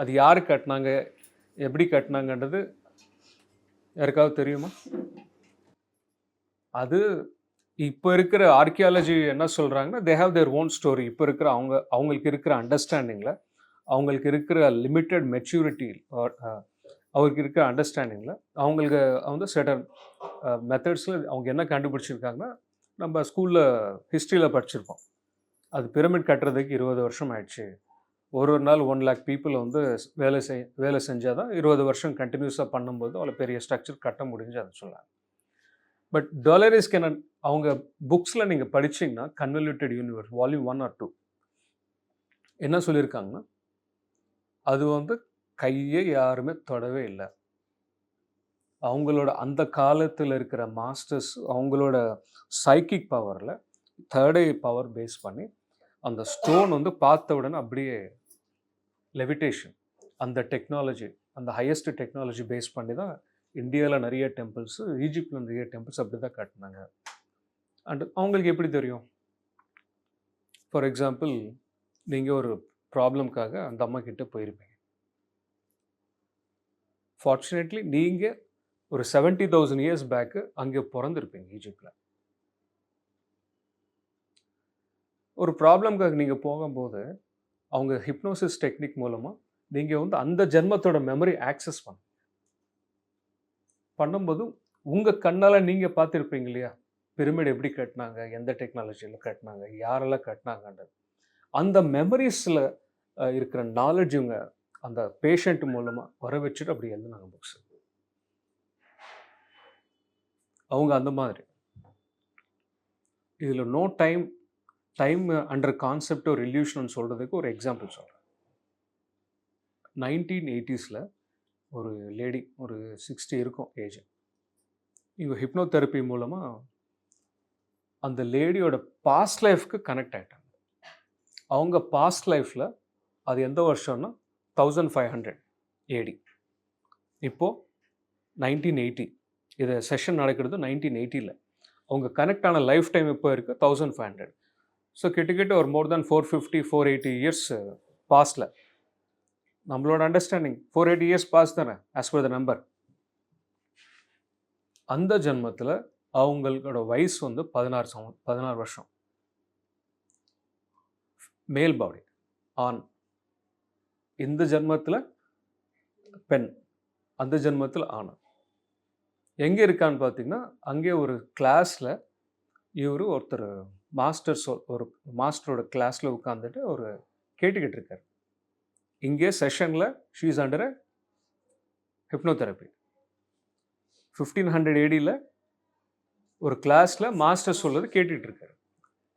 அது யார் கட்டினாங்க? எப்படி கட்டினாங்கன்றது யாருக்காவது தெரியுமா? அது இப்போ இருக்கிற ஆர்கியாலஜி என்ன சொல்கிறாங்கன்னா they have their own story இப்போ இருக்கிற அவங்க அவங்களுக்கு இருக்கிற அண்டர்ஸ்டாண்டிங்கில் அவங்களுக்கு இருக்கிற லிமிட்டட் மெச்சூரிட்டி அவருக்கு இருக்கிற அண்டர்ஸ்டாண்டிங்கில் அவங்களுக்கு வந்து சடன் மெத்தட்ஸில் uh, அவங்க என்ன கண்டுபிடிச்சிருக்காங்கன்னா நம்ம ஸ்கூலில் ஹிஸ்ட்ரியில் படிச்சிருப்போம். அது பிரமிட் கட்டுறதுக்கு இருபது வருஷம் ஆயிடுச்சு. ஒரு ஒரு நாள் ஒன் லேக் பீப்புள் வந்து வேலை செய் வேலை செஞ்சால் தான் இருபது வருஷம் கண்டினியூஸாக பண்ணும்போது அவ்வளோ பெரிய ஸ்ட்ரக்சர் கட்ட முடிஞ்சு அதை சொன்னாங்க. பட் டாலரிஸ் கேன் அவங்க புக்ஸில் நீங்கள் படிச்சிங்கன்னா convoluted universe volume one or two என்ன சொல்லியிருக்காங்கன்னா அது வந்து கையை யாருமே தொடவே இல்லை. அவங்களோட அந்த காலத்தில் இருக்கிற மாஸ்டர்ஸ் அவங்களோட சைக்கிக் பவரில் தேர்ட் ஐ பவர் பேஸ் பண்ணி அந்த ஸ்டோன் வந்து பார்த்த உடனே அப்படியே லெவிடேஷன் அந்த டெக்னாலஜி அந்த ஹையஸ்ட் டெக்னாலஜி பேஸ் பண்ணி தான் இந்தியாவில் நிறைய டெம்பிள்ஸு ஈஜிப்டில் நிறைய டெம்பிள்ஸ் அப்படி தான் கட்டினாங்க. அண்ட் அவங்களுக்கு எப்படி தெரியும்? ஃபார் எக்ஸாம்பிள் நீங்கள் ஒரு ப்ராப்ளம்காக அந்த அம்மா கிட்டே போயிருப்பீங்க. ஃபார்ச்சுனேட்லி நீங்கள் ஒரு செவன்ட்டி தௌசண்ட் இயர்ஸ் பேக்கு அங்கே பிறந்திருப்பீங்க ஈஜிப்டில் ஒரு ப்ராப்ளம்காக நீங்கள் போகும்போது அவங்க ஹிப்னோசிஸ் டெக்னிக் மூலமாக நீங்கள் வந்து அந்த ஜென்மத்தோட மெமரி ஆக்சஸ் பண்ண. பண்ணும்போது உங்கள் கண்ணால் நீங்கள் பார்த்துருப்பீங்க இல்லையா? பிரமிட் எப்படி கட்டினாங்க? எந்த டெக்னாலஜியில் கட்டினாங்க? யாரெல்லாம் கட்டினாங்கன்றது. அந்த மெமரிஸில் இருக்கிற நாலேஜ் இவங்க அந்த பேஷண்ட் மூலமாக வர வச்சுட்டு அப்படி எழுதுனாங்க புக்ஸ் அவங்க அந்த மாதிரி. இதில் no time time under concept ஒரு இல்யூஷன் சொல்கிறதுக்கு ஒரு எக்ஸாம்பிள் சொல்கிறேன் நைன்டீன் எயிட்டிஸில் ஒரு லேடி ஒரு சிக்ஸ்டி இருக்கும் ஏஜ் இவங்க ஹிப்னோதெரப்பி மூலமாக அந்த லேடியோட பாஸ்ட் லைஃப்க்கு கனெக்ட் ஆகிட்டாங்க அவங்க பாஸ்ட் லைஃப்பில் அது எந்த வருஷம்னா தௌசண்ட் ஃபைவ் ஹண்ட்ரட் ஏடி இப்போது நைன்டீன் எயிட்டி இதை செஷன் நடக்கிறது நைன்டீன் எயிட்டியில் அவங்க கனெக்ட் ஆன லைஃப் டைம் இப்போ இருக்குது தௌசண்ட் ஃபைவ் ஹண்ட்ரட் ஸோ கிட்டக்கிட்ட ஒரு more than four fifty four eighty years பாஸ்டில் நம்மளோட understanding four eighty years past தானே ஆஸ் பர் த நம்பர் அந்த ஜென்மத்தில் அவங்களோட வயசு வந்து பதினாறு சம பதினாறு வருஷம். மேல் பாடி ஆண். இந்த ஜென்மத்தில் பெண் அந்த ஜென்மத்தில் ஆண். எங்கே இருக்கான்னு பார்த்தீங்கன்னா அங்கே ஒரு கிளாஸில் இவர் ஒருத்தர் மாஸ்டர் சொல் ஒரு மாஸ்டரோட கிளாஸில் உட்காந்துட்டு ஒரு கேட்டுக்கிட்டு இருக்கார் இங்கே செஷனில் she's under hypnotherapy fifteen hundred ஏடியில் ஒரு கிளாஸில் மாஸ்டர் சொல்கிறது கேட்டுக்கிட்டு இருக்கார்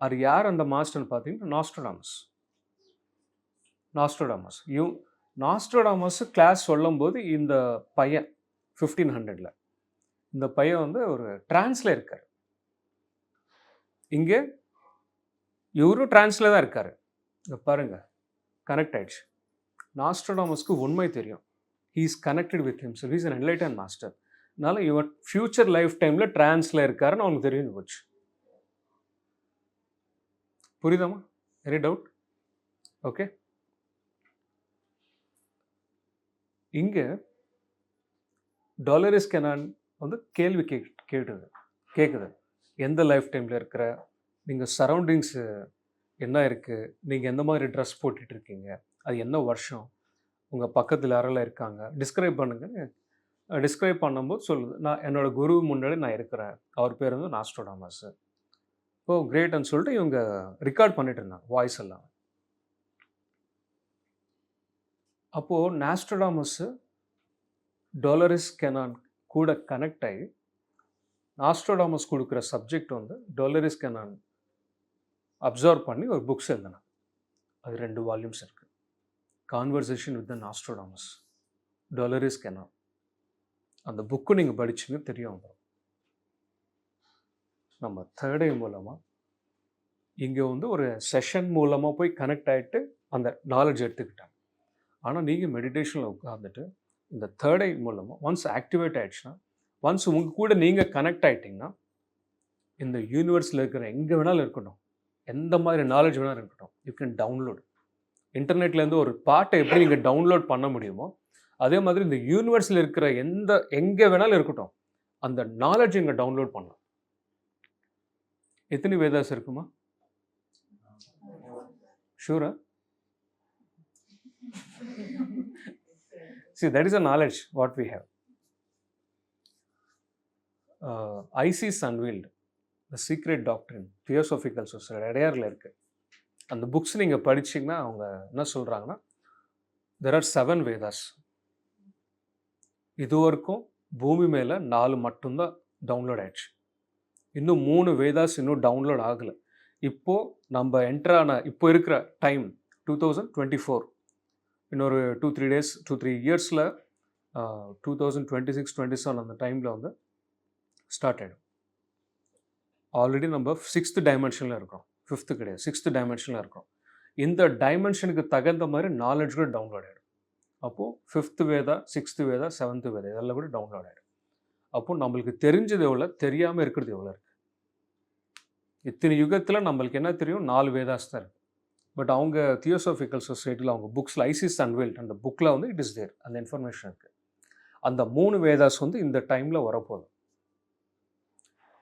அது யார் அந்த மாஸ்டர்னு பார்த்தீங்கன்னா நாஸ்ட்ரோடாமஸ் நாஸ்ட்ரோடாமஸ் இவ் நாஸ்ட்ரோடாமஸ் கிளாஸ் சொல்லும்போது இந்த பையன் ஃபிஃப்டீன் ஹண்ட்ரடில் இந்த பையன் வந்து ஒரு டிரான்ஸில் இருக்கார். இங்கே இவரும் டிரான்ஸில் தான் இருக்கார். இங்கே பாருங்க. கனெக்ட் ஆயிடுச்சு. நாஸ்ட்ரோடாமஸ்க்கு உண்மை தெரியும். He is connected with himself is an enlighten master அதனால் இவர் ஃப்யூச்சர் லைஃப் டைமில் டிரான்ஸில் இருக்காருன்னு அவனுக்கு தெரிஞ்சு போச்சு. புரியுதாமா எனி டவுட் ஓகே இங்கே டாலரிஸ் கெனான் வந்து கேள்வி கேட்டு கேட்டுது. கேட்குது எந்த லைஃப் டைமில் இருக்கிற? நீங்கள் சரௌண்டிங்ஸு என்ன இருக்குது நீங்கள் எந்த மாதிரி ட்ரெஸ் போட்டுட்ருக்கீங்க? அது என்ன வருஷம்? உங்கள் பக்கத்தில் யாரெல்லாம் இருக்காங்க? டிஸ்கிரைப் பண்ணுங்கள் டிஸ்கிரைப் பண்ணும்போது சொல்லுது. நான் என்னோட குரு முன்னாடி நான் இருக்கிறேன். அவர் பேர் வந்து நாஸ்ட்ரோடாமஸ் ஓ கிரேட்னு சொல்லிட்டு இவங்க ரெக்கார்ட் பண்ணிட்டு இருந்தாங்க வாய்ஸ் எல்லாம். அப்போது நாஸ்டோடாமஸ்ஸு டொலரிஸ் கெனான் கூட கனெக்ட் ஆகி நாஸ்ட்ரோடாமஸ் கொடுக்குற சப்ஜெக்ட் வந்து டொலரிஸ் கெனான் அப்சர்வ் பண்ணி ஒரு புக்ஸ் எழுதினேன் அது ரெண்டு வால்யூம்ஸ் இருக்குது கான்வர்சேஷன் வித் த நாஸ்ட்ரோடாமஸ் டொலரிஸ் கெனா அந்த புக்கு நீங்கள் படிச்சீங்க தெரியும் வந்துடும் நம்ம தேர்ட் மூலமாக இங்கே வந்து ஒரு செஷன் மூலமாக போய் கனெக்ட் ஆகிட்டு அந்த நாலேஜ் எடுத்துக்கிட்டாங்க. ஆனால் நீங்கள் மெடிடேஷனில் உட்காந்துட்டு இந்த தேர்ட் ஐ மூலமாக ஒன்ஸ் ஆக்டிவேட் ஆகிடுச்சுன்னா ஒன்ஸ் உங்கள் கூட நீங்கள் கனெக்ட் ஆகிட்டிங்கன்னா இந்த யூனிவர்ஸில் இருக்கிற எங்கே வேணாலும் இருக்கட்டும். எந்த மாதிரி நாலேஜ் வேணாலும் இருக்கட்டும். யூ கேன் டவுன்லோட் இன்டர்நெட்லேருந்து ஒரு பாட்டை எப்படி நீங்கள் டவுன்லோட் பண்ண முடியுமோ அதே மாதிரி இந்த யூனிவர்ஸில் இருக்கிற எந்த எங்கே வேணாலும் இருக்கட்டும். அந்த நாலேஜ் இங்கே டவுன்லோட் பண்ணலாம். எத்தனை வேதாஸ் இருக்குமா? ஷூரா see that is a knowledge what we have Isis unveiled the secret doctrine theosophical theosophical society அடையாரில் இருக்குது அந்த புக்ஸ் நீங்கள் படிச்சிங்கன்னா அவங்க என்ன சொல்கிறாங்கன்னா தெர் ஆர் செவன் வேதாஸ் இது வரைக்கும் பூமி மேலே நாலு மட்டும்தான் டவுன்லோட் ஆயிடுச்சு. இன்னும் மூணு வேதாஸ் இன்னும் டவுன்லோட் ஆகலை. இப்போது நம்ம என்டர் ஆன இப்போ இருக்கிற time two thousand twenty four இன்னொரு two three days two three இயர்ஸில் two thousand twenty six twenty seven அந்த டைமில் வந்து ஸ்டார்ட் ஆகிடும் ஆல்ரெடி நம்ம சிக்ஸ்த்து டைமென்ஷனில் இருக்கிறோம் ஃபிஃப்த்து கிடையாது. சிக்ஸ்த்து டைமென்ஷனில் இருக்கிறோம் இந்த டைமென்ஷனுக்கு தகுந்த மாதிரி நாலேஜ் கூட டவுன்லோட் ஆகிடும் அப்போது fifth Veda sixth Veda seventh Veda இதெல்லாம் கூட டவுன்லோட் ஆகிடும் அப்போது நம்மளுக்கு தெரிஞ்சது எவ்வளோ தெரியாமல் இருக்கிறது எவ்வளோ இருக்குது இத்தனை யுகத்தில் நம்மளுக்கு என்ன தெரியும்? நாலு வேதாஸ் தான் இருக்குது பட் அவங்க தியோசோஃபிக்கல் சொசைட்டியில் அவங்க புக்ஸில் ஐசிஸ் அன்வெல்ட் அந்த புக்கில் வந்து இட் இஸ் தேர் அந்த இன்ஃபர்மேஷன் இருக்குது அந்த மூணு வேதாஸ் வந்து இந்த டைமில் வரப்போகுது.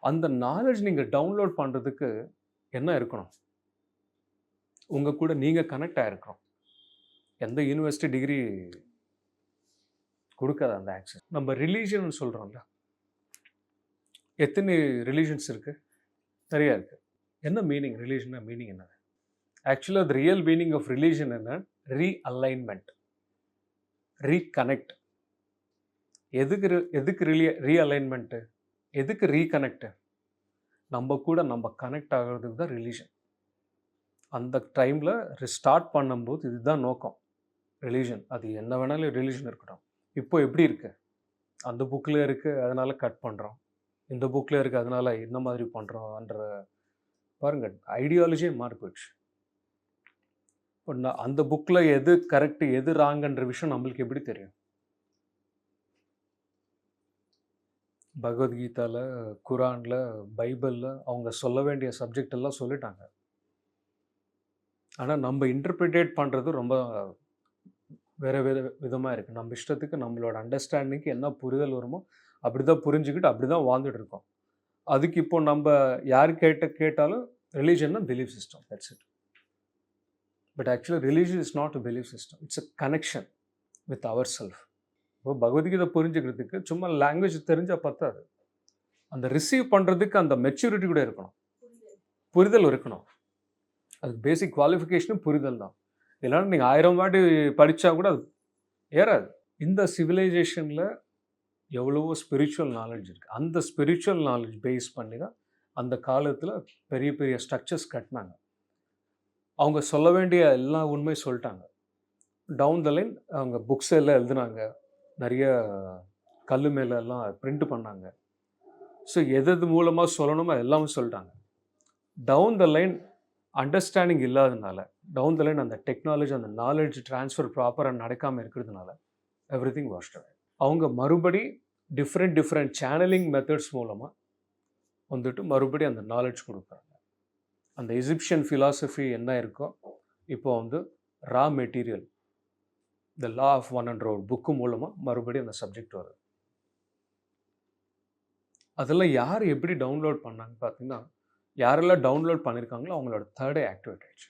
அந்த நாலேஜ் நீங்கள் டவுன்லோட் பண்ணுறதுக்கு என்ன இருக்கணும்? உங்கள் கூட நீங்கள் கனெக்ட் ஆகிருக்கணும் எந்த யூனிவர்சிட்டி டிகிரி கொடுக்காது அந்த ஆக்சஸ் நம்ம ரிலீஜன் சொல்கிறோம்ல எத்தனை ரிலீஜன்ஸ் இருக்குது நிறையா இருக்குது என்ன மீனிங் ரிலீஜனா மீனிங் என்ன ஆக்சுவலாக அது ரியல் மீனிங் ஆஃப் ரிலீஜன் என்ன? ரீஅலைன்மெண்ட் ரீகனெக்ட் எதுக்கு re- எதுக்கு ரிலி ரீஅலைன்மெண்ட்டு எதுக்கு ரீகனெக்ட்டு நம்ம கூட நம்ம கனெக்ட் ஆகிறதுக்கு தான் ரிலீஜன் அந்த டைமில் ஸ்டார்ட் பண்ணும்போது இதுதான் நோக்கம். ரிலீஜன் அது என்ன வேணாலும் ரிலீஜன் இருக்கட்டும். இப்போ எப்படி இருக்கு? அந்த புக்கில் இருக்குது அதனால் கட் பண்ணுறோம் இந்த புக்கில் இருக்குது அதனால் இந்த மாதிரி பண்ணுறோம்ன்ற பாருங்கள் ஐடியாலஜியே மாறி போயிடுச்சு. இப்போ நான் அந்த புக்கில் எது கரெக்டு எது ராங்கன்ற விஷயம் நம்மளுக்கு எப்படி தெரியும்? பகவத்கீதாவில் குரானில் பைபிளில் அவங்க சொல்ல வேண்டிய சப்ஜெக்ட் எல்லாம் சொல்லிட்டாங்க. ஆனால் நம்ம இன்டர்பிரிட்டேட் பண்ணுறது ரொம்ப வேறு வித விதமாக இருக்குது நம்ம இஷ்டத்துக்கு நம்மளோட அண்டர்ஸ்டாண்டிங்க்கு என்ன புரிதல் வருமோ அப்படி தான் புரிஞ்சுக்கிட்டு அப்படி தான் வாழ்ந்துட்டு இருக்கோம். அதுக்கு இப்போ நம்ம யார் கேட்ட கேட்டாலும் ரிலீஜன்னா belief system that's it but actually religion is not a belief system it's a connection with our self இப்போ பகவத்கீதை புரிஞ்சுக்கிறதுக்கு சும்மா லாங்குவேஜ் தெரிஞ்சால் பத்தாது. அந்த ரிசீவ் பண்ணுறதுக்கு அந்த மெச்சூரிட்டி கூட இருக்கணும். புரிதல் இருக்கணும். அதுக்கு பேசிக் குவாலிஃபிகேஷனும் புரிதல் தான். இல்லைன்னா நீங்கள் ஆயிரம் வாட்டி படித்தா கூட அது ஏறாது. இந்த சிவிலைசேஷனில் எவ்வளவோ ஸ்பிரிச்சுவல் நாலேஜ் இருக்குது அந்த ஸ்பிரிச்சுவல் நாலேஜ் பேஸ் பண்ணி தான் அந்த காலத்தில் பெரிய பெரிய ஸ்ட்ரக்சர்ஸ் கட்டினாங்க. அவங்க சொல்ல வேண்டிய எல்லா உண்மையும் சொல்லிட்டாங்க. டவுன் த லைன் அவங்க புக்ஸ் எல்லாம் எழுதுனாங்க. நிறைய கல் மேலெல்லாம் பிரிண்ட் பண்ணாங்க. ஸோ எது எது மூலமாக சொல்லணுமோ எல்லாமே சொல்லிட்டாங்க. டவுன் த லைன் அண்டர்ஸ்டாண்டிங் இல்லாதனால டவுன் த லைன் அந்த டெக்னாலஜி அந்த நாலேஜ் ட்ரான்ஸ்ஃபர் ப்ராப்பராக நடக்காமல் இருக்கிறதுனால எவ்ரி திங் வாஸ்ட் அவங்க மறுபடி டிஃப்ரெண்ட் டிஃப்ரெண்ட் சேனலிங் மெத்தட்ஸ் மூலமாக வந்துட்டு மறுபடி அந்த நாலேஜ் கொடுக்குறாங்க. அந்த எஜிப்ஷியன் ஃபிலாசபி என்ன இருக்கோ இப்போ வந்து raw material the law of one ஒரு புக்கு மூலமாக மறுபடியும் அந்த சப்ஜெக்ட் வருது. அதெல்லாம் யார் எப்படி டவுன்லோட் பண்ணாங்க பார்த்தீங்கன்னா யாரெல்லாம் டவுன்லோட் பண்ணியிருக்காங்களோ அவங்களோட தேர்டே ஆக்டிவேட் ஆயிடுச்சு.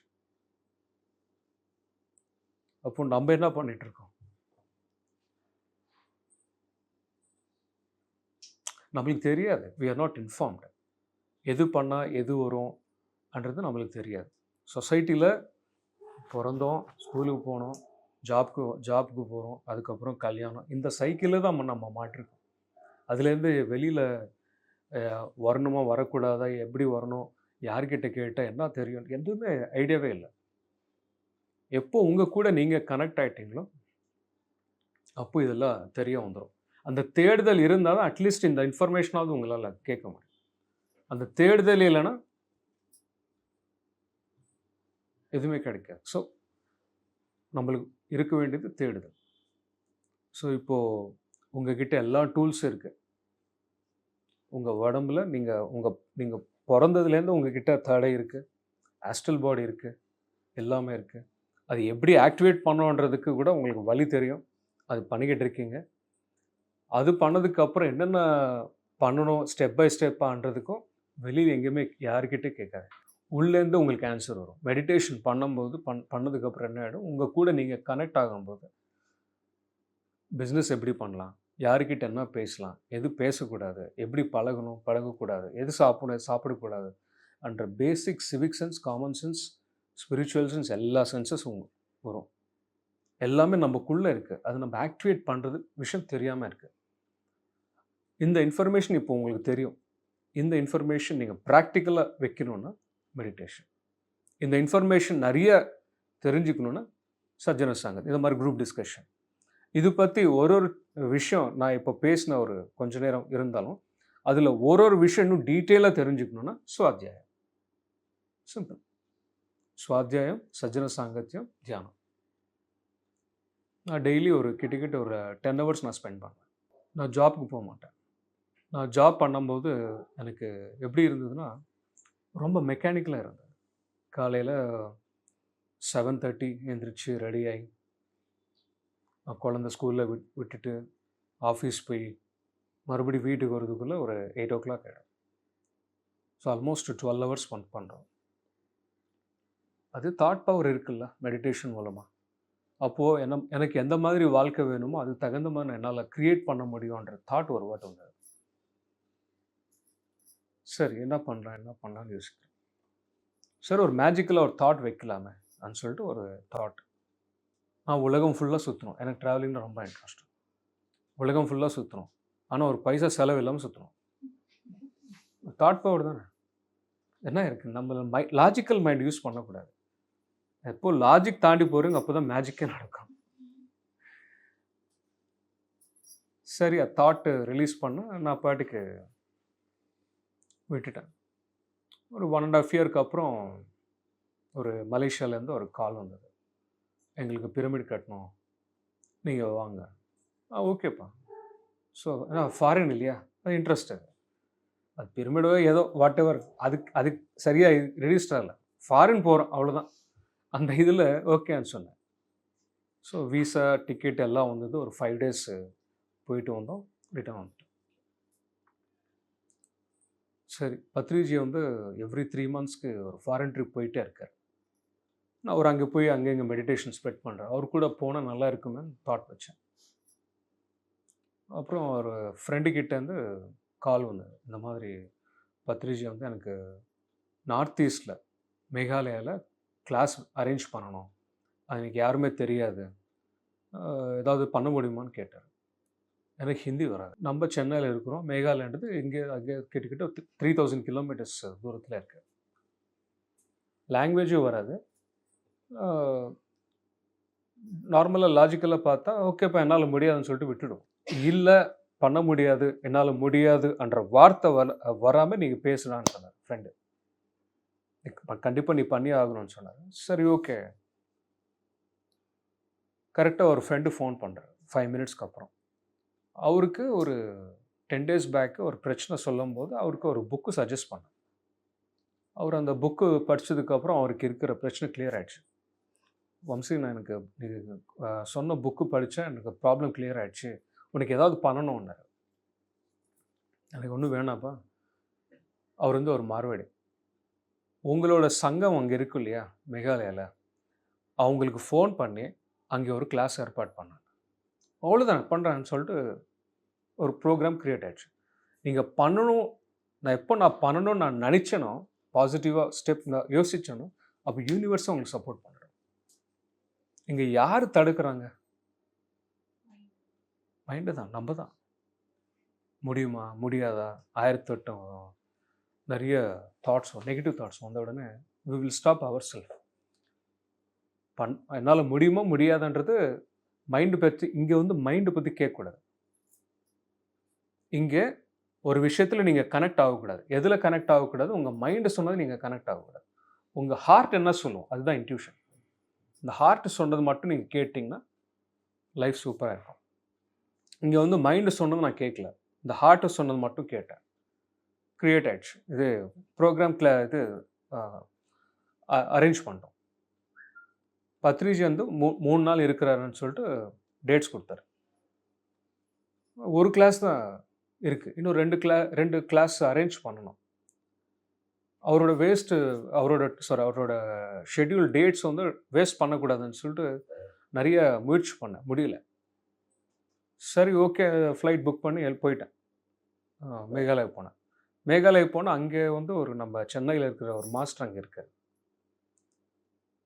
அப்போ நம்ம என்ன பண்ணிகிட்ருக்கோம் இருக்கோம்? நம்மளுக்கு தெரியாது. வி ஆர் நாட் இன்ஃபார்ம்டு எது பண்ணால் எது வரும்ன்றது நம்மளுக்கு தெரியாது. சொசைட்டியில் பிறந்தோம் ஸ்கூலுக்கு போனோம் ஜாப்க்கு ஜாப்க்கு போகிறோம் அதுக்கப்புறம் கல்யாணம். இந்த சைக்கிளில் தான் நம்ம- நம்ம மாட்டிருக்கோம். அதுலேருந்து வெளியில் வரணுமா வரக்கூடாதா எப்படி வரணும் யார்கிட்ட கேட்டால் என்ன தெரியும்? எதுவுமே ஐடியாவே இல்லை. எப்போ உங்கள் கூட நீங்கள் கனெக்ட் ஆகிட்டீங்களோ அப்போ இதெல்லாம் தெரிய வந்துடும் அந்த தேடுதல் இருந்தால் தான் அட்லீஸ்ட் இந்த இன்ஃபர்மேஷனாவது உங்களால் கேட்க முடியும். அந்த தேடுதல் இல்லைன்னா எதுவுமே கிடைக்காது. ஸோ நம்மளுக்கு இருக்க வேண்டியது தேடுதல். ஸோ இப்போது உங்ககிட்ட எல்லா டூல்ஸும் இருக்குது உங்கள் உடம்புல நீங்கள் உங்கள் நீங்கள் பிறந்ததுலேருந்து உங்ககிட்ட தடை இருக்குது ஆஸ்டல் பாடி இருக்குது எல்லாமே இருக்குது அது எப்படி ஆக்டிவேட் பண்ணோன்றதுக்கு கூட உங்களுக்கு வழி தெரியும். அது பண்ணிக்கிட்டு இருக்கீங்க. அது பண்ணதுக்கப்புறம் என்னென்ன பண்ணணும் ஸ்டெப் பை ஸ்டெப்பான்றதுக்கும் வெளியில் எங்கேயுமே யாருக்கிட்டே கேட்காது உள்ளேருந்து உங்களுக்கு ஆன்சர் வரும். மெடிடேஷன் பண்ணும்போது பண் பண்ணதுக்கப்புறம் என்ன ஆகிடும் உங்கள் கூட நீங்கள் கனெக்ட் ஆகும்போது பிஸ்னஸ் எப்படி பண்ணலாம்? யாருக்கிட்ட என்ன பேசலாம்? எது பேசக்கூடாது? எப்படி பழகணும்? பழகக்கூடாது? எது சாப்பிடணும் சாப்பிடக்கூடாது? அன்ற basic civic sense common sense spiritual sense எல்லா சென்சஸும் வரும். எல்லாமே நமக்குள்ளே இருக்குது அது நம்ம ஆக்டிவேட் பண்ணுறது விஷயம் தெரியாமல் இருக்குது இந்த இன்ஃபர்மேஷன் இப்போ உங்களுக்கு தெரியும். இந்த இன்ஃபர்மேஷன் நீங்கள் ப்ராக்டிக்கலாக வைக்கணுன்னா மெடிடேஷன் இந்த இன்ஃபர்மேஷன் நிறைய தெரிஞ்சுக்கணுன்னா சஜ்ஜன சங்கம் இந்த மாதிரி குரூப் டிஸ்கஷன் இது பற்றி ஒரு ஒரு விஷயம் நான் இப்போ பேசின ஒரு கொஞ்ச நேரம் இருந்தாலும் அதில் ஒரு ஒரு விஷயம் இன்னும் டீட்டெயிலாக தெரிஞ்சுக்கணுன்னா சுவாத்தியாயம். சிம்பிள் சுவாத்தியாயம் சஜ்ஜன சாங்கத்தியம் தியானம். நான் டெய்லி ஒரு கிட்டக்கிட்ட ஒரு டென் ஹவர்ஸ் நான் ஸ்பெண்ட் பண்ணுவேன். நான் ஜாப்புக்கு போக மாட்டேன். நான் ஜாப் பண்ணும்போது எனக்கு எப்படி இருந்ததுன்னா ரொம்ப மெக்கானிக்கலாக இருந்தது. காலையில் செவன் தேர்ட்டி எழுந்திரிச்சு ரெடி ஆகி குழந்த ஸ்கூலில் விட் விட்டுட்டு ஆஃபீஸ் போய் மறுபடியும் வீட்டுக்கு வரதுக்குள்ளே ஒரு எயிட் ஓ கிளாக் ஆகிடும் so almost twelve hours work பண்ணுறோம் அது தாட் பவர் இருக்குல்ல மெடிடேஷன் மூலமாக அப்போது என்ன எனக்கு எந்த மாதிரி வாழ்க்கை வேணுமோ அது தகுந்த மாதிரி என்னால் க்ரியேட் பண்ண முடியுன்ற தாட் ஒரு வாட்டம் வந்தது சரி என்ன பண்ணுறேன் என்ன பண்ணலான்னு யோசிக்கிறேன். சரி ஒரு மேஜிக்கலாக ஒரு தாட் வைக்கலாமே அப்படின்னு சொல்லிட்டு ஒரு தாட் நான் உலகம் ஃபுல்லாக சுற்றணும் எனக்கு ட்ராவலிங்கில் ரொம்ப இன்ட்ரெஸ்ட் உலகம் ஃபுல்லாக சுற்றணும் ஆனால் ஒரு பைசா செலவு இல்லாமல் சுற்றணும் தாட் பவர் தானே? என்ன இருக்குது நம்ம மை லாஜிக்கல் மைண்ட் யூஸ் பண்ணக்கூடாது. எப்போ லாஜிக் தாண்டி போகிறீங்க அப்போ தான் மேஜிக்கே நடக்கும். சரி தாட்டு ரிலீஸ் பண்ண. நான் பாட்டுக்கு விட்டுட்டேன். ஒரு ஒன் அண்ட் ஆஃப் இயருக்கு அப்புறம் ஒரு மலேசியாவிலேருந்து ஒரு கால் வந்தது. எங்களுக்கு பிரமிட் கட்டணும். நீங்கள் வாங்க. ஆ ஓகேப்பா ஸோ ஃபாரின் இல்லையா? அது இன்ட்ரெஸ்ட் அது பிரமிடோ ஏதோ வாட் எவர் அதுக்கு அதுக்கு சரியாக ரெஜிஸ்டர் இல்லை ஃபாரின் போகிறோம் அவ்வளோதான் அந்த இதில் ஓகேன்னு சொன்னேன். ஸோ வீசா டிக்கெட் எல்லாம் வந்தது. ஒரு ஃபைவ் டேஸ் போயிட்டு வந்தோம். ரிட்டர்ன் வந்துட்டோம். சரி. பத்ரிஜி வந்து எவ்ரி த்ரீ மந்த்ஸ்க்கு ஒரு ஃபாரின் ட்ரிப் போயிட்டே இருக்கார். நான் அவர் அங்கே போய் அங்கே இங்கே மெடிடேஷன் ஸ்பெட் பண்ணுறேன் அவர் கூட போனால் நல்லா இருக்குமே தாட் வச்சேன். அப்புறம் ஒரு ஃப்ரெண்டுக்கிட்டேருந்து கால் வந்தது. இந்த மாதிரி பத்ரிஜி வந்து எனக்கு நார்த் ஈஸ்டில் மேகாலயாவில் கிளாஸ் அரேஞ்ச் பண்ணணும். அது எனக்கு யாருமே தெரியாது. ஏதாவது பண்ண முடியுமான்னு கேட்டார். எனக்கு ஹிந்தி வராது. நம்ம சென்னையில் இருக்கிறோம். மேகாலயன்றது இங்கே அங்கே கிட்டக்கிட்ட த்ரீ தௌசண்ட் கிலோமீட்டர்ஸ் தூரத்தில் இருக்குது லாங்குவேஜும் வராது. நார்மலாக லாஜிக்கலாக பார்த்தா ஓகேப்பா என்னால் முடியாதுன்னு சொல்லிட்டு விட்டுடும். இல்லை பண்ண முடியாது என்னால் முடியாது என்ற வார்த்தை வர வராமல் நீங்கள் பேசலான்னு சொன்னார் ஃப்ரெண்டு கண்டிப்பாக நீ பண்ணி ஆகணும்னு சொன்னார். சரி ஓகே கரெக்டாக ஒரு ஃப்ரெண்டு ஃபோன் பண்ணுறாரு ஃபைவ் மினிட்ஸ்க்கு அப்புறம். அவருக்கு ஒரு டென் டேஸ் பேக்கு ஒரு பிரச்சனை சொல்லும்போது அவருக்கு ஒரு புக்கு சஜஸ்ட் பண்ணேன். அவர் அந்த புக்கு படித்ததுக்கப்புறம் அவருக்கு இருக்கிற பிரச்சனை கிளியர் ஆகிடுச்சு வம்சி நான் எனக்கு நீ சொன்ன புக்கு படித்தேன் எனக்கு ப்ராப்ளம் கிளியர் ஆகிடுச்சு உனக்கு ஏதாவது பண்ணணும்னாரு. எனக்கு ஒன்றும் வேணாப்பா. அவர் வந்து ஒரு மார்வாடி. உங்களோட சங்கம் அங்கே இருக்கும் இல்லையா மேகாலயாவில் அவங்களுக்கு ஃபோன் பண்ணி அங்கே ஒரு கிளாஸ் ஏற்பாடு பண்ணாங்க. அவ்வளோதான் பண்ணுறேன்னு சொல்லிட்டு ஒரு ப்ரோக்ராம் க்ரியேட் ஆயிடுச்சு. நீங்கள் பண்ணணும் நான் எப்போ நான் பண்ணணும்னு நான் நினச்சேனோ பாசிட்டிவாக ஸ்டெப் நான் யோசித்தேனோ அப்போ யூனிவர்ஸும் உங்களுக்கு சப்போர்ட் பண்ணுறோம் இங்கே யார் தடுக்கிறாங்க? மைண்டு தான் நம்ம தான். முடியுமா? முடியாதா? ஆயிரத்தி எட்டும் நிறைய தாட்ஸ் நெகட்டிவ் தாட்ஸ் வந்த உடனே we will stop our self பண் என்னால் முடியுமோ? முடியாதுன்றது மைண்டு பற்றி இங்கே வந்து மைண்டு பற்றி கேட்கக்கூடாது. இங்கே ஒரு விஷயத்தில் நீங்கள் கனெக்ட் ஆகக்கூடாது. எதில் கனெக்ட் ஆகக்கூடாது? உங்கள் மைண்டு சொன்னது நீங்கள் கனெக்ட் ஆகக்கூடாது. உங்கள் ஹார்ட் என்ன சொல்லும்? அதுதான் இன்ட்யூஷன் இந்த ஹார்ட் சொன்னது மட்டும் நீங்கள் கேட்டிங்கன்னா லைஃப் சூப்பராக இருக்கும். இங்கே வந்து மைண்டு சொன்னது நான் கேட்கல. இந்த ஹார்ட்டு சொன்னது மட்டும் கேட்டேன். க்ரியேட் ஆயிடுச்சு. இது ப்ரோக்ராம்கில் இது அரேஞ்ச் பண்ணிட்டோம். பத்ரிஜி வந்து மூ மூணு நாள் இருக்கிறாருன்னு சொல்லிட்டு டேட்ஸ் கொடுத்தாரு. ஒரு கிளாஸ் தான் இருக்குது இன்னும் ரெண்டு கிளா ரெண்டு கிளாஸ் அரேஞ்ச் பண்ணணும். அவரோட வேஸ்ட்டு அவரோட சாரி அவரோட ஷெட்யூல் டேட்ஸ் வந்து வேஸ்ட் பண்ணக்கூடாதுன்னு சொல்லிட்டு நிறைய முயற்சி பண்ணேன். முடியல. சரி ஓகே ஃப்ளைட் புக் பண்ணி எல் போயிட்டேன். மேகாலயா போனேன். மேகாலயா போனால் அங்கே வந்து ஒரு நம்ம சென்னையில் இருக்கிற ஒரு மாஸ்டர் அங்கே இருக்கார்.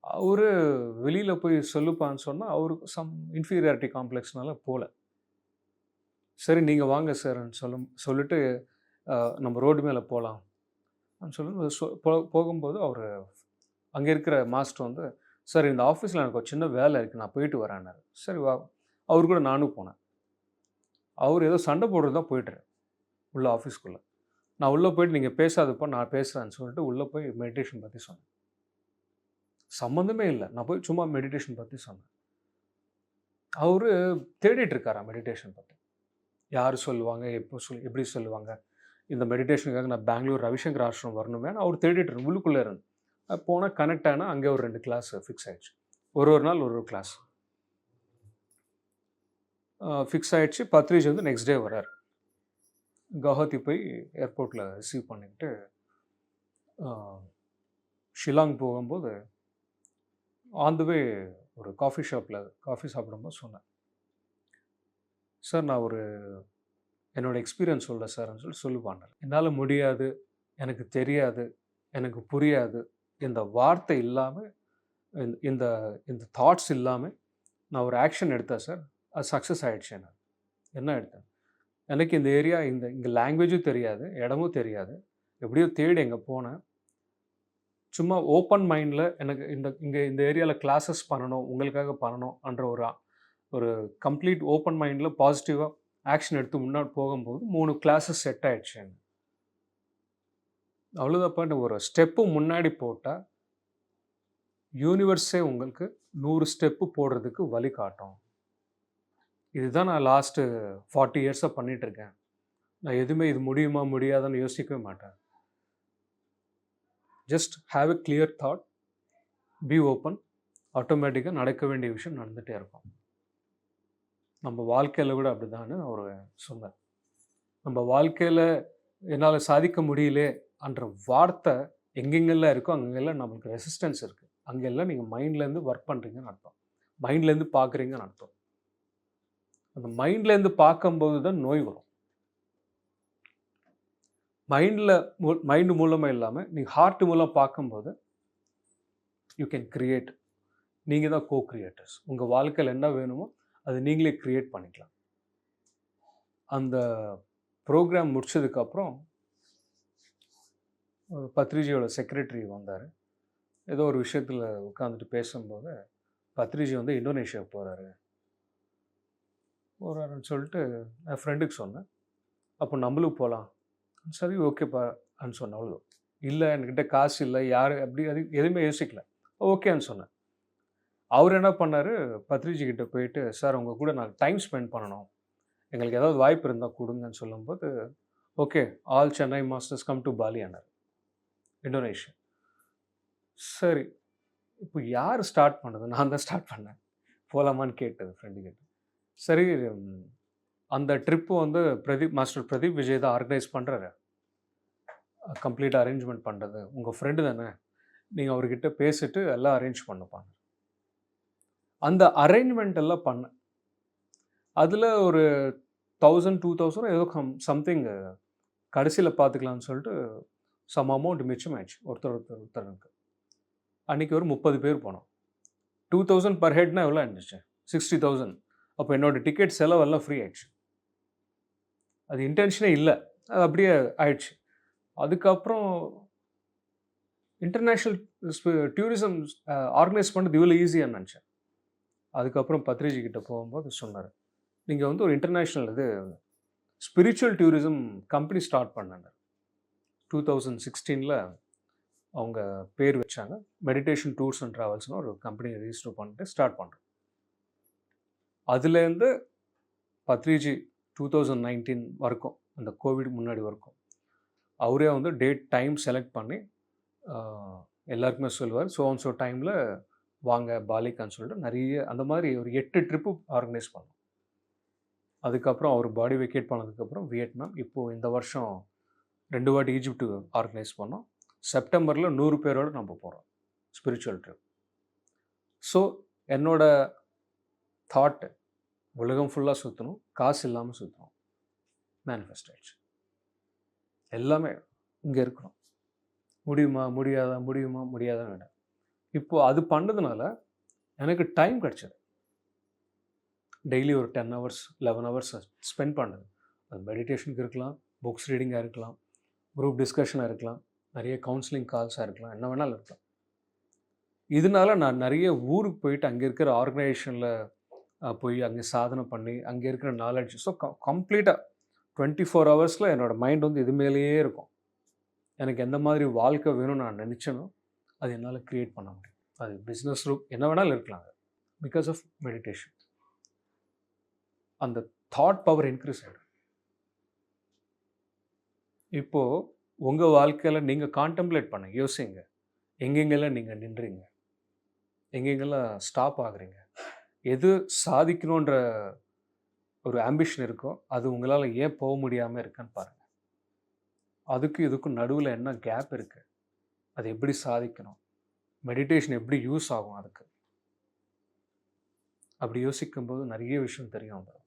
அவர் வெளியில் போய் சொல்லுப்பான்னு சொன்னால் அவருக்கு சம் இன்ஃபீரியாரிட்டி காம்ப்ளெக்ஸ்னால போகல சரி நீங்கள் வாங்க சார்ன்னு சொல்லும் சொல்லிட்டு நம்ம ரோடு மேலே போகலாம் சொல்லி சொ- போகும்போது அவர் அங்கே இருக்கிற மாஸ்டர் வந்து சார் இந்த ஆஃபீஸில் எனக்கு ஒரு சின்ன வேலை இருக்குது நான் போயிட்டு வரேன்னாரு சரி வா அவர் கூட நானும் போனேன். அவர் ஏதோ சண்டை போடுறது தான் போயிட்டுரு உள்ள ஆஃபீஸ்க்குள்ளே நான் உள்ளே போயிட்டு நீங்கள் பேசாதப்போ நான் பேசுகிறேன்னு சொல்லிட்டு உள்ளே போய் மெடிடேஷன் பற்றி சொன்னேன். சம்மந்தமே இல்லை நான் போய் சும்மா மெடிடேஷன் பற்றி சொன்னேன். அவர் தேடிட்டு இருக்காரா மெடிடேஷன் பற்றி யார் சொல்லுவாங்க? எப்போ சொல் எப்படி சொல்லுவாங்க? இந்த மெடிடேஷனுக்காக நான் பெங்களூர் ரவிசங்கர் ஆசிரம் வரணுமே அவர் தேடிட்டு இருந்தேன். உள்ளுக்குள்ளே இருந்து. போனால் கனெக்ட் ஆனால் அங்கே ஒரு ரெண்டு கிளாஸ் ஃபிக்ஸ் ஆகிடுச்சு ஒரு ஒரு நாள் ஒரு ஒரு கிளாஸ் ஃபிக்ஸ் ஆகிடுச்சு பத்ரிஜ் வந்து நெக்ஸ்ட் டே வரார். கவுஹாத்தி போய் ஏர்போர்ட்டில் ரிசீவ் பண்ணிக்கிட்டு ஷிலாங் ஷில்லாங் போகும்போது ஆன் த வே ஒரு காஃபி ஷாப்பில் காஃபி சாப்பிடும்போது சொன்னேன். சார் நான் ஒரு என்னோட எக்ஸ்பீரியன்ஸ் சொல்ல சார்னு சொல்லி சொல்லுவாங்க. என்னால் முடியாது எனக்கு தெரியாது எனக்கு புரியாது. இந்த வார்த்தை இல்லாமல் இந்த இந்த தாட்ஸ் இல்லாமல் நான் ஒரு ஆக்ஷன் எடுத்தேன் சார். அது சக்ஸஸ் ஆகிடுச்சு நான் என்ன எடுத்தேன்? எனக்கு இந்த ஏரியா இந்த இங்கே லாங்குவேஜும் தெரியாது இடமும் தெரியாது. எப்படியோ தேடி எங்கே போனேன். சும்மா ஓப்பன் மைண்டில் எனக்கு இந்த இங்கே இந்த ஏரியாவில் கிளாஸஸ் பண்ணணும் உங்களுக்காக பண்ணணும்ன்ற ஒரு ஒரு கம்ப்ளீட் ஓப்பன் மைண்டில் பாசிட்டிவாக ஆக்ஷன் எடுத்து முன்னாடி போகும்போது மூணு கிளாஸஸ் செட் ஆயிடுச்சு. எனக்கு அவ்வளோதாப்பா ஒரு ஸ்டெப்பு முன்னாடி போட்டால் யூனிவர்ஸே உங்களுக்கு நூறு ஸ்டெப்பு போடுறதுக்கு வழி காட்டும். இதுதான் நான் லாஸ்ட்டு ஃபார்ட்டி இயர்ஸாக பண்ணிகிட்ருக்கேன் இருக்கேன். நான் எதுவுமே இது முடியுமா முடியாதான்னு யோசிக்கவே மாட்டேன். Just have a clear thought be open ஆட்டோமேட்டிக்காக நடக்க வேண்டிய விஷயம் நடந்துகிட்டே இருக்கும். நம்ம வாழ்க்கையில் கூட அப்படிதான்னு அவர் சொன்னார் நம்ம வாழ்க்கையில் என்னால் சாதிக்க முடியலே என்ற வார்த்தை எங்கெங்கெல்லாம் இருக்கோ அங்கெல்லாம் நம்மளுக்கு ரெசிஸ்டன்ஸ் இருக்குது அங்கெல்லாம் நீங்கள் மைண்ட்லேருந்து ஒர்க் பண்ணுறீங்கன்னு அர்த்தம். மைண்ட்லேருந்து பார்க்குறீங்கன்னு அர்த்தம். அந்த மைண்ட்லேருந்து பார்க்கும்போது தான் நோய் வரும். மைண்டில் மைண்டு மூலமாக இல்லாமல் நீங்கள் ஹார்ட் மூலம் பார்க்கும்போது யூ கேன் கிரியேட் நீங்கள் தான் கோ கிரியேட்டர்ஸ் உங்கள் வாழ்க்கையில் என்ன வேணுமோ அது நீங்களே க்ரியேட் பண்ணிக்கலாம். அந்த ப்ரோக்ராம் முடிச்சதுக்கப்புறம் பத்ரிஜியோட செக்ரட்டரி வந்தார். ஏதோ ஒரு விஷயத்தில் உட்காந்துட்டு பேசும்போது பத்ரிஜி வந்து இந்தோனேஷியா போகிறாரு போகிறாருன்னு சொல்லிட்டு என் ஃப்ரெண்டுக்கு சொன்னேன். அப்போ நம்மளும் போகலாம் சரி ஓகேப்பா அப்படின்னு சொன்னேன். அவ்வளோ இல்லை என்கிட்ட காசு இல்லை யார் அப்படி அது எதுவுமே யோசிக்கல. ஓகேன்னு சொன்னேன். அவர் என்ன பண்ணார்? பத்ரிஜி கிட்ட போயிட்டு சார் உங்கள் கூட நான் டைம் ஸ்பெண்ட் பண்ணணும். எங்களுக்கு ஏதாவது வாய்ப்பு இருந்தால் கொடுங்கன்னு சொல்லும்போது okay all Chennai masters come to Bali அனர் Indonesia சரி இப்போ யார் ஸ்டார்ட் பண்ணது? நான் தான் ஸ்டார்ட் பண்ணேன். போகலாமான்னு கேட்டது ஃப்ரெண்டு கிட்ட. சரி அந்த ட்ரிப்பு வந்து பிரதீப் மாஸ்டர் பிரதீப் விஜய் தான் ஆர்கனைஸ் பண்ணுறாரு கம்ப்ளீட் அரேஞ்ச்மெண்ட் பண்ணுறது உங்கள் ஃப்ரெண்டு தானே? நீங்கள் அவர்கிட்ட பேசிட்டு எல்லாம் அரேஞ்ச் பண்ணப்பாங்க. அந்த அரேஞ்ச்மெண்ட் எல்லாம் பண்ணேன். அதில் ஒரு தௌசண்ட் டூ தௌசண்ட் ஏதோ கம் சம்திங் கடைசியில் பார்த்துக்கலாம்னு சொல்லிட்டு சம் அமௌண்ட் மிச்சமாயிடுச்சு ஒருத்தர் ஒருத்தர் ஒருத்தருக்கு. அன்றைக்கி ஒரு முப்பது பேர் போனோம். டூ தௌசண்ட் பர் ஹெட்னா எவ்வளோ இருந்துச்சு? சிக்ஸ்டி தௌசண்ட் அப்போ என்னோடய டிக்கெட் செலவெல்லாம் ஃப்ரீ ஆயிடுச்சு. அது இன்டென்ஷனே இல்லை. அது அப்படியே ஆயிடுச்சு. அதுக்கப்புறம் இன்டர்நேஷ்னல் டூரிசம் ஆர்கனைஸ் பண்ணுறது இவ்வளோ ஈஸியாக நினச்சேன். அதுக்கப்புறம் பத்ரிஜி கிட்ட போகும்போது சொன்னார். நீங்கள் வந்து ஒரு இன்டர்நேஷ்னல் இது ஸ்பிரிச்சுவல் டூரிசம் கம்பெனி ஸ்டார்ட் பண்ணாங்க. டூ தௌசண்ட் சிக்ஸ்டீனில் அவங்க பேர் வச்சாங்க. மெடிடேஷன் டூர்ஸ் அண்ட் ட்ராவல்ஸ்னு ஒரு கம்பெனி ரெஜிஸ்டர் பண்ணிட்டு ஸ்டார்ட் பண்ணுறோம் அதுலேருந்து பத்ரிஜி டூ தௌசண்ட் நைன்டீன் வரைக்கும் அந்த கோவிட் முன்னாடி வரைக்கும் அவரே வந்து டேட் டைம் செலக்ட் பண்ணி எல்லாருக்குமே சொல்லுவார். ஸோ அண்ட் ஸோ டைமில் வாங்க பாலிக்கான்னு சொல்லிட்டு நிறைய அந்த மாதிரி ஒரு எட்டு ட்ரிப்பு ஆர்கனைஸ் பண்ணோம். அதுக்கப்புறம் அவர் பாடி வெக்கேட் பண்ணதுக்கப்புறம் வியட்நாம். இப்போது இந்த வருஷம் ரெண்டு வாட்டி ஈஜிப்டு ஆர்கனைஸ் பண்ணோம். செப்டம்பரில் நூறு பேரோட நம்ம போகிறோம் ஸ்பிரிச்சுவல் ட்ரிப் ஸோ என்னோட தாட்டு உலகம் ஃபுல்லாக சுற்றணும் காசு இல்லாமல் சுற்றணும் மேனிஃபெஸ்ட் ஆயிடுச்சு. எல்லாமே இங்கே இருக்கணும். முடியுமா முடியாதா முடியுமா முடியாதா வேண்டாம். இப்போது அது பண்ணதுனால எனக்கு டைம் கிடச்சிது. டெய்லி ஒரு ten hours eleven hours spend பண்ணுது. அது மெடிடேஷனுக்கு இருக்கலாம் புக்ஸ் ரீடிங்காக இருக்கலாம் குரூப் டிஸ்கஷனாக இருக்கலாம் நிறைய கவுன்சிலிங் கால்ஸாக இருக்கலாம் என்ன வேணாலும் இருக்கலாம். இதனால நான் நிறைய ஊருக்கு போயிட்டு அங்கே இருக்கிற ஆர்கனைசேஷனில் போய் அங்கே சாதனை பண்ணி அங்கே இருக்கிற நாலேஜ் ஸோ கம்ப்ளீட்டாக டுவெண்ட்டி ஃபோர் ஹவர்ஸில் என்னோடய மைண்ட் வந்து இது மேலேயே இருக்கும். எனக்கு எந்த மாதிரி வாழ்க்கை வேணும்னு நான் நினச்சேனோ அது என்னால் க்ரியேட் பண்ண முடியும். அது பிஸ்னஸ் ரூப் என்ன வேணாலும் இருக்கலாம் பிகாஸ் ஆஃப் மெடிடேஷன் அந்த தாட் பவர் இன்க்ரீஸ் ஆகிடும் இப்போது உங்கள் வாழ்க்கையில் நீங்கள் கான்டம்ப்ளேட் பண்ண யோசிங்க. எங்கெங்கெல்லாம் நீங்கள் நின்றீங்க? எங்கெங்கெல்லாம் ஸ்டாப் ஆகுறீங்க? எது சாதிக்கணுன்ற ஒரு ஆம்பிஷன் இருக்கோ அது உங்களால் ஏன் போக முடியாமல் இருக்குன்னு பாருங்கள் அதுக்கு இதுக்கும் நடுவில் என்ன கேப் இருக்குது அது எப்படி சாதிக்கணும்? மெடிடேஷன் எப்படி யூஸ் ஆகும் அதுக்கு? அப்படி யோசிக்கும்போது நிறைய விஷயம் தெரியும் வந்துடும்